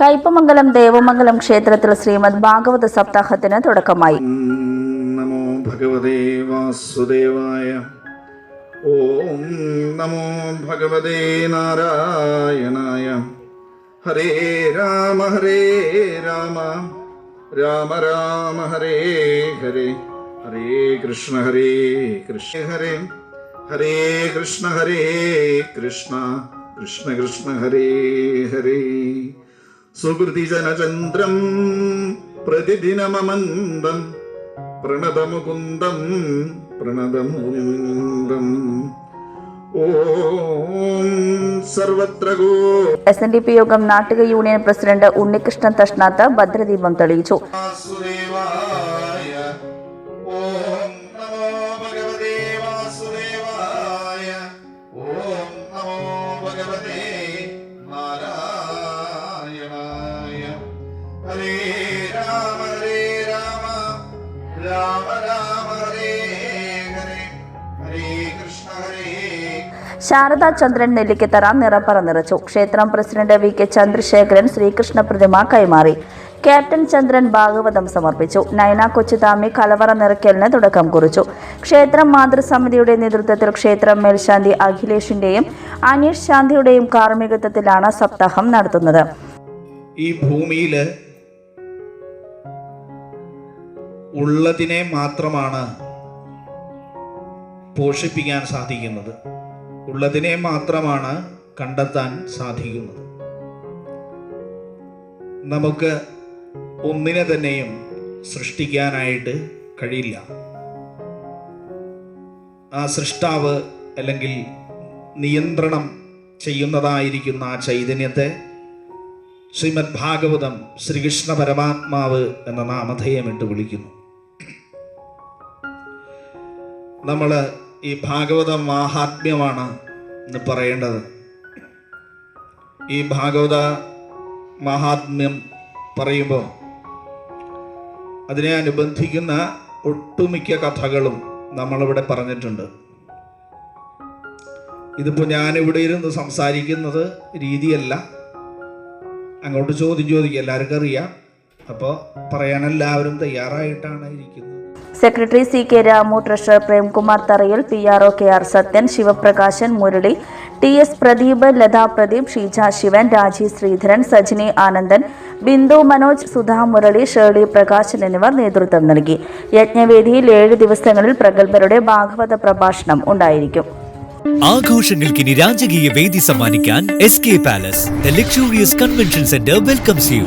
കയ്പമംഗലം ദേവമംഗലം ക്ഷേത്രത്തിൽ ശ്രീമദ് ഭാഗവത സപ്താഹത്തിന് തുടക്കമായി. നമോ ഭഗവതേ വാസുദേവായ. ഓം നമോ ഭഗവതേ നാരായണായ. ഹരേ രാമ ഹരേ രാമ. രാമ രാമ ഹരേ ഹരേ. ഹരേ കൃഷ്ണ ഹരേ കൃഷ്ണ ഹരേ. ഹരേ കൃഷ്ണ ഹരേ കൃഷ്ണ. കൃഷ്ണ കൃഷ്ണ ഹരേ ഹരേ. സുഹൃതിജനചന്ദ്രം പ്രതിദിനമന്ദം പ്രണതമുകുന്ദം പ്രണതമുകുന്ദം. S N D P Yogam Nattika union president Unnikrishnan Thashnath ഭദ്രദീപം തെളിയിച്ചു. ശാരദാ ചന്ദ്രൻ നെല്ലിക്കത്തറ നിറപ്പറ നിറച്ചു ക്ഷേത്രം president V K Chandrasekharan Sreekrishna പ്രതിമ കൈമാറി. ക്യാപ്റ്റൻ ചന്ദ്രൻ ഭാഗവതം സമർപ്പിച്ചു. നയന കൊച്ചുതാമി കലവറ നിറയ്ക്കലിന് തുടക്കം കുറിച്ചു. ക്ഷേത്രം മാതൃസമിതിയുടെ നേതൃത്വത്തിൽ ക്ഷേത്രം മേൽശാന്തി അഖിലേഷിന്റെയും അനീഷ് ശാന്തിയുടെയും കാർമ്മികത്വത്തിലാണ് സപ്താഹം നടത്തുന്നത്. ഈ ഭൂമിയിൽ ഉള്ളതിനെ മാത്രമാണ് പോഷിപ്പിക്കാൻ സാധിക്കുന്നത്. ഉള്ളതിനെ മാത്രമാണ് കണ്ടെത്താൻ സാധിക്കുന്നത്. നമുക്ക് ഒന്നിനെ തന്നെയും സൃഷ്ടിക്കാനായിട്ട് കഴിയില്ല. ആ സൃഷ്ടാവ് അല്ലെങ്കിൽ നിയന്ത്രണം ചെയ്യുന്നതായിരിക്കുന്ന ആ ചൈതന്യത്തെ ശ്രീമദ് ഭാഗവതം ശ്രീകൃഷ്ണ പരമാത്മാവ് എന്ന നാമധേയമിട്ട് വിളിക്കുന്നു. നമ്മൾ ഈ ഭാഗവത മാഹാത്മ്യമാണ് എന്ന് പറയേണ്ടത്. ഈ ഭാഗവത മഹാത്മ്യം പറയുമ്പോൾ അതിനെ അനുബന്ധിക്കുന്ന ഒട്ടുമിക്ക കഥകളും നമ്മളിവിടെ പറഞ്ഞിട്ടുണ്ട്. ഇതിപ്പോൾ ഞാനിവിടെ ഇരുന്ന് സംസാരിക്കുന്നത് രീതിയല്ല. അങ്ങോട്ട് ചോദ്യം ചോദിക്കുക എല്ലാവർക്കും അറിയാം. അപ്പോൾ പറയാൻ എല്ലാവരും തയ്യാറായിട്ടാണ് ഇരിക്കുന്നത്. Secretary C K Ramu treasurer Premkumar Tharayil P R O K R Sathyan Sivaprakashan Murali T S Pradeep Latha Pradeep Sheeja Sivan Raji Sreedharan Sajini Anandan Bindu Manoj Sudha Murali Shirley Prakashan എന്നിവർ നേതൃത്വം നൽകി. യജ്ഞവേദിയിൽ ഏഴ് ദിവസങ്ങളിൽ പ്രഗത്ഭരുടെ ഭാഗവത പ്രഭാഷണം ഉണ്ടായിരിക്കും. ആഘോഷങ്ങൾക്ക് രാജകീയ വേദി സമ്മാനിക്കാൻ S K palace the luxurious convention centre welcomes you